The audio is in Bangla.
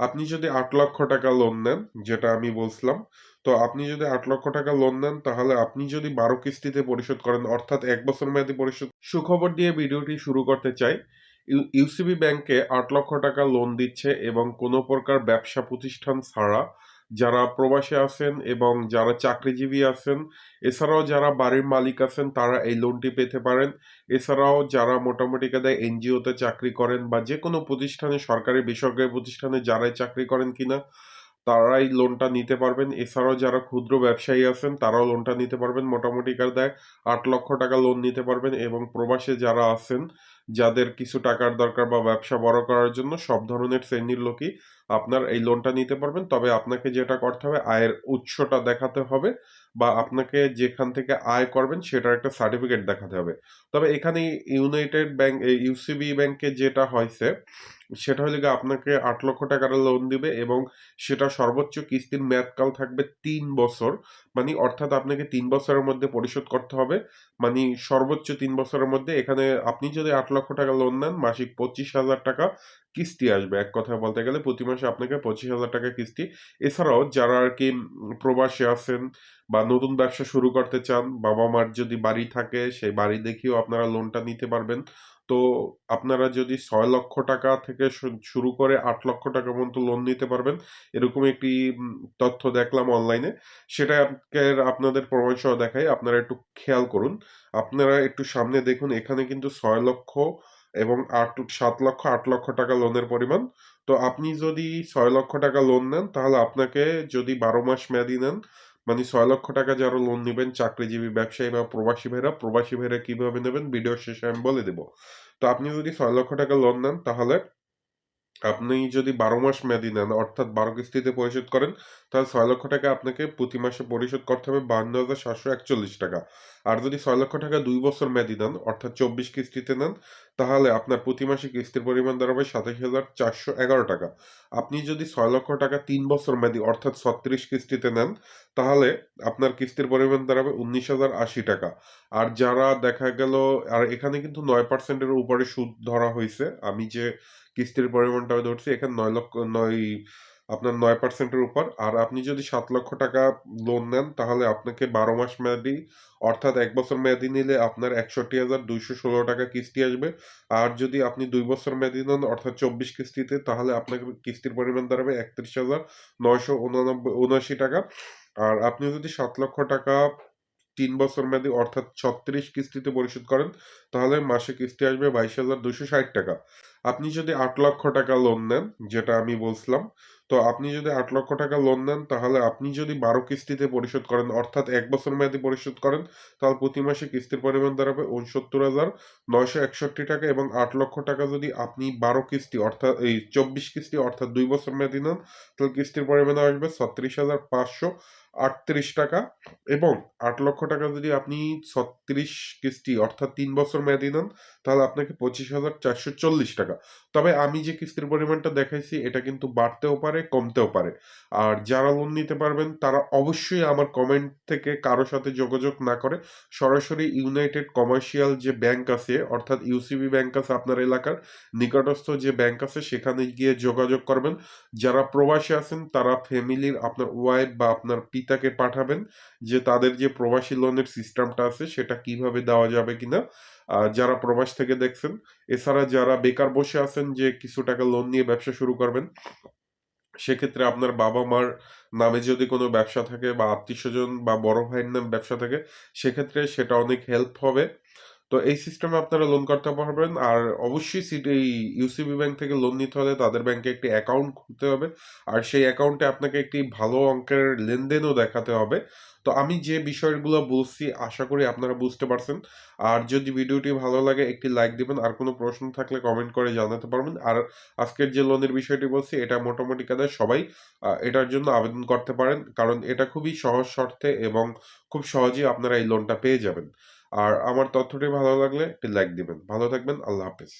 আপনি যদি আট লক্ষ টাকা লোন নেন, যেটা আমি বলছিলাম, তো আপনি যদি আট লক্ষ টাকা লোন নেন, তাহলে আপনি যদি বারো কিস্তিতে পরিশোধ করেন, অর্থাৎ এক বছর মেয়াদি পরিশোধ, সুখবর দিয়ে ভিডিওটি শুরু করতে চাই। ইউসিবি ব্যাংকে আট লক্ষ টাকা লোন দিচ্ছে এবং কোনো প্রকার ব্যবসা প্রতিষ্ঠান ছাড়া যারা প্রবাসে আছেন এবং যারা চাকরিজীবী আছেন, এছাড়াও যারা বাড়ির মালিক আছেন, তারা এই লোনটি পেতে পারেন। এছাড়াও যারা মোটামুটি কাদায় এনজিওতে চাকরি করেন বা যে কোনো প্রতিষ্ঠানে, সরকারি, বেসরকারি প্রতিষ্ঠানে যারাই চাকরি করেন কিনা তারাই লোনটা নিতে পারবেন। এছাড়াও যারা ক্ষুদ্র ব্যবসায়ী আছেন, তারাও লোনটা নিতে পারবেন। মোটামুটি কার দেয় আট লক্ষ টাকা লোন নিতে পারবেন এবং প্রবাসে যারা আছেন, যাদের কিছু টাকার দরকার বা ব্যবসা বড় করার জন্য সব ধরনের শ্রেণির লোকই আপনার এই লোনটা নিতে পারবেন। তবে আপনাকে যেটা করতে হবে, আয়ের উৎসটা দেখাতে হবে বা আপনাকে যেখান থেকে আয় করবেন, সেটার একটা সার্টিফিকেট দেখাতে হবে। তবে এখানে ইউনাইটেড ব্যাংক ইউসিবি ব্যাংকে যেটা হয়েছে সেটা হলে গিয়ে আপনাকে আট লক্ষ টাকার লোন দিবে এবং সেটা সর্বোচ্চ কিস্তির মেয়াদকাল থাকবে তিন বছর। মানে অর্থাৎ আপনাকে তিন বছরের মধ্যে পরিশোধ করতে হবে। মানে সর্বোচ্চ তিন বছরের মধ্যে এখানে আপনি যদি আট লক্ষ টাকা লোন নেন, মাসিক পঁচিশ হাজার টাকা কিস্তি আসবে। এক কথায় বলতে গেলে প্রতি মাসে আপনাকে পঁচিশ হাজার টাকা কিস্তি। এছাড়াও যারা আর কি প্রবাসী আছেন বা নতুন ব্যবসা শুরু করতে চান বাবা মার যদি বাড়ি থাকে, সেই বাড়ি দেখিয়েও আপনারা লোনটা নিতে পারবেন। তো আপনারা যদি ছয় লক্ষ টাকা থেকে শুরু করে আট লক্ষ টাকা পর্যন্ত লোন নিতে পারবেন। এরকম একটি তথ্য দেখলাম অনলাইনে সেটা আপনাদের প্রমাণ সহ দেখাই। আপনারা একটু খেয়াল করুন। আপনারা একটু সামনে দেখুন, এখানে কিন্তু ছয় লক্ষ এবং আট, সাত লক্ষ, আট লক্ষ টাকা লোনের পরিমাণ। তো আপনি যদি ছয় লক্ষ টাকা লোন নেন, তাহলে আপনাকে যদি বারো মাস মেয়াদি নেন মানে ছয় লক্ষ টাকা যারা লোন নেবেন, চাকরিজীবী ব্যবসায়ী বা প্রবাসী ভাইরা প্রবাসী ভাইরা কীভাবে নেবেন? ভিডিও শেষে আমি বলে দেবো। তো আপনি যদি ছয় লক্ষ টাকা লোন নেন, তাহলে আপনি যদি বারো মাস মেয়াদি নেন, অর্থাৎ বারো কিস্তিতে পরিশোধ করেন, তাহলে ছয় লক্ষ টাকা আপনাকে প্রতি মাসে পরিশোধ করতে হবে বান্ন হাজার সাতশো একচল্লিশ টাকা। আর যদি ছয় লক্ষ টাকা দুই বছর মেয়াদি নেন, অর্থাৎ চব্বিশ কিস্তিতে নেন, তাহলে আপনার প্রতি মাসে কিস্তির পরিমাণ দাঁড়াবে সাতাশ হাজার চারশো এগারো টাকা। আপনি যদি ছয় লক্ষ টাকা তিন বছর মেয়াদি, অর্থাৎ ছত্রিশ কিস্তিতে নেন, তাহলে আপনার কিস্তির পরিমাণ দাঁড়াবে উনিশ হাজার আশি টাকা। আর যারা দেখা গেল, আর এখানে কিন্তু নয় পার্সেন্টের উপরে সুদ ধরা হয়েছে, আমি যে কিস্তির পরিমাণটা ধরছি এখানে নয় লক্ষ, নয়, আপনার নয় পার্সেন্টের উপর। আর আপনি যদি সাত লক্ষ টাকা লোন নেন, তাহলে আপনাকে বারো মাস মেয়াদি, অর্থাৎ এক বছর মেয়াদি নিলে আপনার একষট্টি হাজার দুইশো ষোলো টাকা কিস্তি আসবে। আর যদি আপনি দুই বছর মেয়াদি নেন, অর্থাৎ চব্বিশ কিস্তিতে, তাহলে আপনাকে কিস্তির পরিমাণ দাঁড়াবে একত্রিশ হাজার নয়শো উনানব্বই, উনআশি টাকা। আর আপনি যদি সাত লক্ষ টাকা তিন বছর মেয়াদি, অর্থাৎ ছত্রিশ কিস্তিতে পরিশোধ করেন, তাহলে মাসে কিস্তি আসবে বাইশ হাজার দুশো ষাট টাকা। আপনি যদি আট লক্ষ টাকা লোন নেন, যেটা আমি বলছিলাম, তো আপনি যদি আট লক্ষ টাকা লোন নেন, তাহলে আপনি যদি বারো কিস্তিতে পরিশোধ করেন, অর্থাৎ এক বছর মেয়াদি পরিশোধ করেন, তাহলে প্রতি মাসে কিস্তির পরিমাণ দাঁড়াবে উনসত্তর হাজার নয়শো একষট্টি টাকা এবং আট লক্ষ টাকা যদি আপনি বারো কিস্তি, অর্থাৎ এই চব্বিশ কিস্তি, অর্থাৎ দুই বছর মেয়াদি নেন, তাহলে কিস্তির পরিমাণ আসবে ছত্রিশ হাজার পাঁচশো। আটত্রিশ টাকা এবং আট লক্ষ টাকা যদি আপনি ছত্রিশ কিস্তি অর্থাৎ তিন বছর মেয়াদি নেন তাহলে আপনাকে পঁচিশ হাজার চারশো চল্লিশ টাকা। তবে আমি যে কিস্তির পরিমাণটা দেখাইছি, এটা কিন্তু বাড়তেও পারে, কমতেও পারে। আর যারা লোন নিতে পারবেন, তারা অবশ্যই আমার কমেন্ট থেকে কারও সাথে যোগাযোগ না করে, সরাসরি ইউনাইটেড কমার্শিয়াল যে ব্যাংক আছে, অর্থাৎ ইউসিবি ব্যাংক আছে আপনার এলাকার, নিকটস্থ যে ব্যাংক আছে, সেখানে গিয়ে যোগাযোগ করবেন। যারা প্রবাসী আছেন, তারা ফ্যামিলির আপনার ওয়াইফ বা আপনার পিতাকে পাঠাবেন যে তাদের যে প্রবাসী লোনের সিস্টেমটা আছে, সেটা কীভাবে দেওয়া যাবে কিনা। যারা প্রবাস থেকে দেখছেন, এছাড়া যারা বেকার বসে আছেন যে কিছু টাকা লোন নিয়ে ব্যবসা শুরু করবেন, সেক্ষেত্রে আপনার বাবা মার নামে যদি কোনো ব্যবসা থাকে বা আত্মীয় স্বজন বা বড় ভাইয়ের নাম ব্যবসা থাকে, সেক্ষেত্রে সেটা অনেক হেল্প হবে। তো এই সিস্টেমে আপনারা লোন করতে পারবেন। আর অবশ্যই সিটি ইউসিবি ব্যাংক থেকে লোন নিতে হলে তাদের ব্যাংকে একটি অ্যাকাউন্ট খুলতে হবে। আর সেই অ্যাকাউন্টে আপনাকে একটি ভালো অঙ্কের লেনদেনও দেখাতে হবে। তো আমি যে বিষয়গুলো বলছি, আশা করি আপনারা বুঝতে পারছেন। আর যদি ভিডিওটি ভালো লাগে, একটি লাইক দিবেন। আর কোনো প্রশ্ন থাকলে কমেন্ট করে জানাতে পারবেন। আর আজকের যে লোনের বিষয়টি বলছি, এটা মোটামুটি কাদের সবাই এটার জন্য আবেদন করতে পারেন। কারণ এটা খুবই সহজ শর্তে এবং খুব সহজেই আপনারা এই লোনটা পেয়ে যাবেন। আর আমার তথ্যটি ভালো লাগলে একটি লাইক দিবেন। ভালো থাকবেন আল্লাহ হাফেজ।